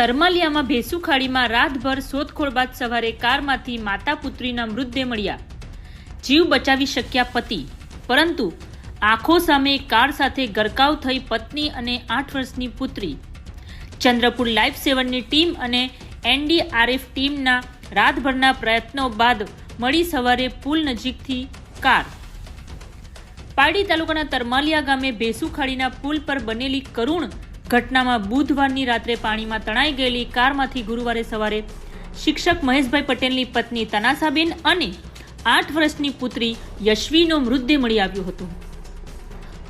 ધર્માલિયામાં ભેસુ ખાડીમાં રાતભર શોધખોળ બાદ સવારે કારમાંથી માતા પુત્રીના મૃતદેહ મળ્યા. જીવ બચાવી શક્યા પતિ. પરંતુ આંખો સામે કાર સાથે ગરકાવ થઈ પત્ની અને આઠ વર્ષની પુત્રી. ચંદ્રપુર લાઈફ સેવનની ટીમ અને એનડીઆરએફ ટીમના રાતભરના પ્રયત્નો બાદ મળી સવારે પુલ નજીકથી કાર. પારડી તાલુકાના તરમાલિયા ગામે ભેસુ ખાડીના પુલ પર બનેલી કરુણ ઘટનામાં બુધવારની રાત્રે પાણીમાં તણાઈ ગયેલી કારમાંથી ગુરુવારે સવારે શિક્ષક મહેશભાઈ પટેલની પત્ની તનાસાબેન અને આઠ વર્ષની પુત્રી યશ્વીનો મૃતદેહ મળી આવ્યો હતો.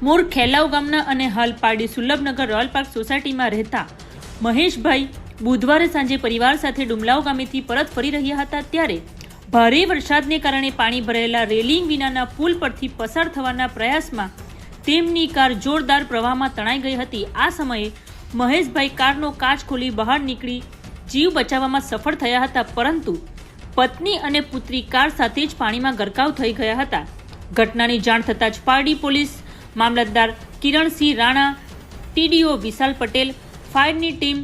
મૂળ ખેલાવ ગામના અને હાલ પારડી સુલભનગર રોયલ પાર્ક સોસાયટીમાં રહેતા મહેશભાઈ બુધવારે સાંજે પરિવાર સાથે ડુમલાવ ગામેથી પરત ફરી રહ્યા હતા ત્યારે ભારે વરસાદને કારણે પાણી ભરાયેલા રેલિંગ વિનાના પુલ પરથી પસાર થવાના પ્રયાસમાં તેમની કાર જોરદાર પ્રવાહમાં તણાઈ ગઈ હતી. આ સમયે મહેશભાઈ કારનો કાચ ખોલી બહાર નીકળી જીવ બચાવવામાં સફળ થયા હતા, પરંતુ પત્ની અને પુત્રી કાર સાથે જ પાણીમાં ગરકાવ થઈ ગયા હતા. ઘટનાની જાણ થતાં જ પારડી પોલીસ મામલતદાર કિરણસિંહ રાણા, ટીડીઓ વિશાલ પટેલ, ફાયરની ટીમ,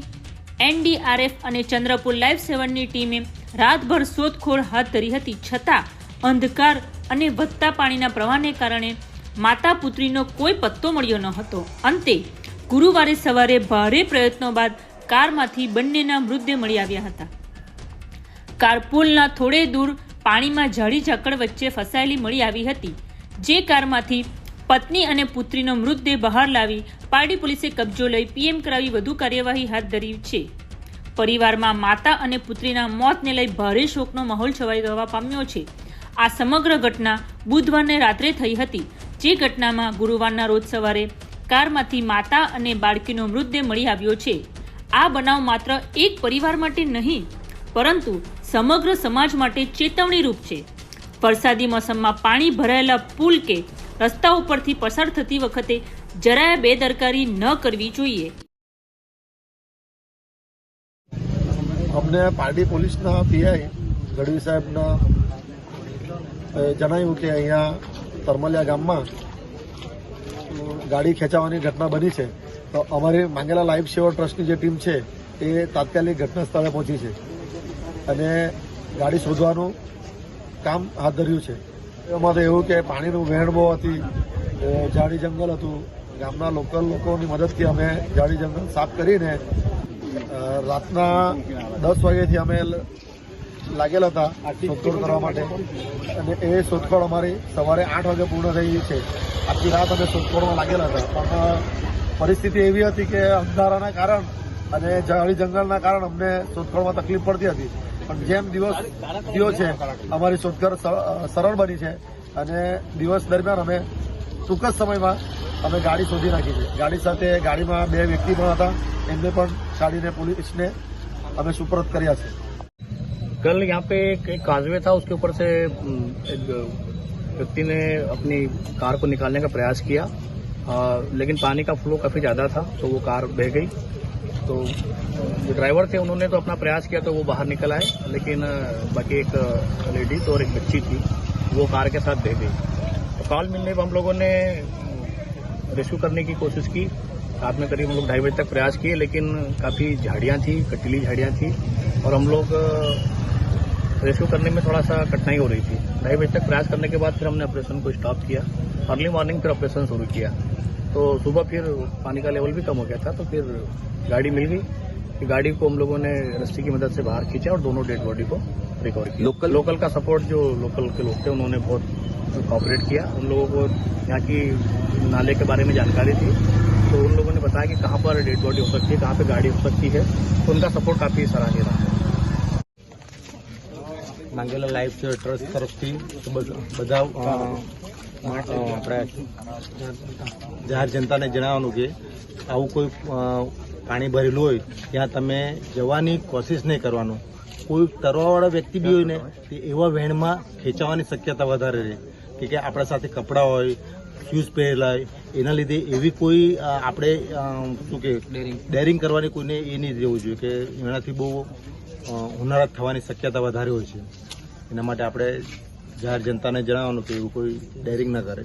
એનડીઆરએફ અને ચંદ્રપુર લાઈફ સેવનની ટીમે રાતભર શોધખોળ હાથ ધરી હતી. છતાં અંધકાર અને વધતા પાણીના પ્રવાહને કારણે માતા પુત્રીનો કોઈ પત્તો મળ્યો ન હતો. અંતે ગુરુવારે સવારે ભારે પ્રયત્નો બાદ કારમાંથી બંનેના મૃતદેહ મળી આવ્યા હતા. કાર પુલના થોડે દૂર પાણીમાં ઝાડી ઝાકળ વચ્ચે ફસાયેલી મળી આવી હતી, જે કારમાંથી પત્ની અને પુત્રીનો મૃતદેહ બહાર લાવી પારડી પોલીસે કબજો લઈ પીએમ કરાવી વધુ કાર્યવાહી હાથ ધરી છે. પરિવારમાં માતા અને પુત્રીના મોતને લઈ ભારે શોકનો માહોલ છવાઈ જવા પામ્યો છે. આ સમગ્ર ઘટના બુધવારને રાત્રે થઈ હતી. જે ઘટનામાં ગુરુવારના રોજ સવારે કારમાંથી માતા અને બાળકીનો મૃતદેહ મળી આવ્યો છે. આ બનાવ માત્ર એક પરિવાર માટે નહીં, પરંતુ સમગ્ર સમાજ માટે ચેતવણીરૂપ છે. વરસાદી મોસમમાં પાણી ભરાયેલા પુલ કે રસ્તા ઉપરથી પસાર થતી વખતે જરાય બેદરકારી ન કરવી જોઈએ. અમને પારડી પોલીસના પીઆઈ ગઢવી સાહેબના જણાવ્યું કે અહીંયા તરમલિયા ગામમાં ગાડી ખેંચાવાની ઘટના બની છે. તો અમારી માંગેલા લાઈફ સેવર ટ્રસ્ટની જે ટીમ છે, એ તાત્કાલિક ઘટના સ્થળે પહોંચી છે. અને ગાડી શોધવાનું કામ હાથ ધર્યું છે. એમાં તો એવું કે પાણીનું વહેણ બહુ હતી ઝાડી જંગલ હતું. ગામના લોકલ લોકોની મદદથી અમે ઝાડી જંગલ સાફ કરીને રાતના દસ વાગ્યાથી અમે લાગેલા હતા શોધખોળ કરવા માટે. અને એ શોધખોળ અમારી સવારે આઠ વાગે પૂર્ણ થઈ છે. આખી રાત અમે શોધખોળમાં લાગેલા હતા. પણ પરિસ્થિતિ એવી હતી કે અંધારાના કારણ અને ઝાડી જંગલના કારણ અમને શોધખોળમાં તકલીફ પડતી હતી. પણ જેમ દિવસ થયો છે અમારી શોધખોળ સરળ બની છે. અને દિવસ દરમિયાન અમે ટૂંક જ સમયમાં અમે ગાડી શોધી નાખી છે. ગાડી સાથે ગાડીમાં બે વ્યક્તિ પણ હતા. એમને પણ ગાડીને પોલીસને અમે સુપરત કર્યા છે. कल यहाँ पे एक, काजवे था उसके ऊपर से एक व्यक्ति ने अपनी कार को निकालने का प्रयास किया। अ, लेकिन पानी का फ्लो काफ़ी ज़्यादा था तो वो कार बह गई। तो जो ड्राइवर थे उन्होंने तो अपना प्रयास किया तो वो बाहर निकल आए। लेकिन बाकी एक लेडीज़ और एक बच्ची थी वो कार के साथ बह गई। तो कॉल मिलने पर हम लोगों ने रेस्क्यू करने की कोशिश की। रात में करीब हम लोग ढाई बजे तक प्रयास किए लेकिन काफ़ी झाड़ियाँ थी कटीली झाड़ियाँ थी। और हम लोग रेस्क्यू करने में थोड़ा सा कठिनाई हो रही थी। ढाई बजे तक प्रयास करने के बाद फिर हमने ऑपरेशन को स्टॉप किया। अर्ली मॉर्निंग फिर ऑपरेशन शुरू किया। तो सुबह फिर पानी का लेवल भी कम हो गया था तो फिर गाड़ी मिल गई गाड़ी को हम लोगों ने रस्सी की मदद से बाहर खींचा और दोनों डेड बॉडी को रिकवर किया। लोकल लोकल का सपोर्ट जो लोकल के लोग थे उन्होंने बहुत कॉपरेट किया। उन लोगों को यहाँ की नाले के बारे में जानकारी थी। तो उन लोगों ने बताया कि कहाँ पर डेड बॉडी हो सकती है कहाँ पर गाड़ी हो सकती है। तो उनका सपोर्ट काफ़ी सराहनीय रहा। માંગેલા લાઈફ ટ્રસ્ટ તરફથી બધા આપણે જાહેર જનતાને જણાવવાનું કે આવું કોઈ પાણી ભરેલું હોય, ત્યાં તમે જવાની કોશિશ નહીં કરવાનું. કોઈ તરવાવાળા વ્યક્તિ બી હોય ને, તે એવા વહેણમાં ખેંચાવાની શક્યતા વધારે રહે. કે આપણા સાથે કપડાં હોય શૂઝ પહેરેલા એના લીધે એવી કોઈ આપણે શું કે ડેરિંગ કરવાની કોઈને એ નહીં રહેવું જોઈએ કે એનાથી બહુ અ, થવાની શક્યતા વધારે હોય છે. એના માટે આપણે જાહેર જનતાને જણાવવાનું કે એવું કોઈ ડેરિંગ ન કરે.